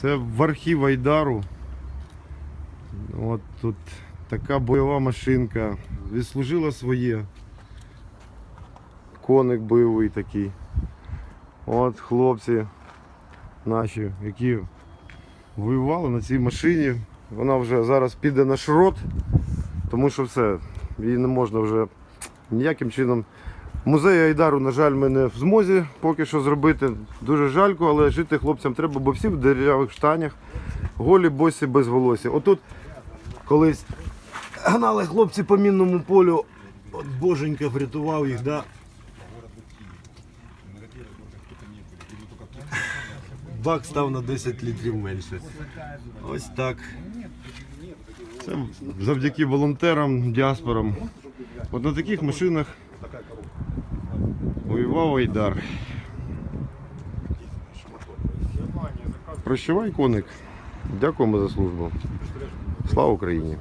Це в архів Айдару. От тут така бойова машинка. Відслужила своє. Коник бойовий такий. От хлопці наші, які воювали на цій машині. Вона вже зараз піде на шрот, тому що все, її не можна вже ніяким чином. Музей Айдару, на жаль, ми не в змозі поки що зробити. Дуже жалько, але жити хлопцям треба, бо всі в дерев'яних штанях, голі босі без волосся. Отут колись гнали хлопці по мінному полю, от боженька врятував їх, да? Бак став на 10 літрів менше. Ось так. Це завдяки волонтерам, діаспорам. От на таких машинах воював Айдар. Прощавай, коник. Дякуємо за службу. Слава Україні!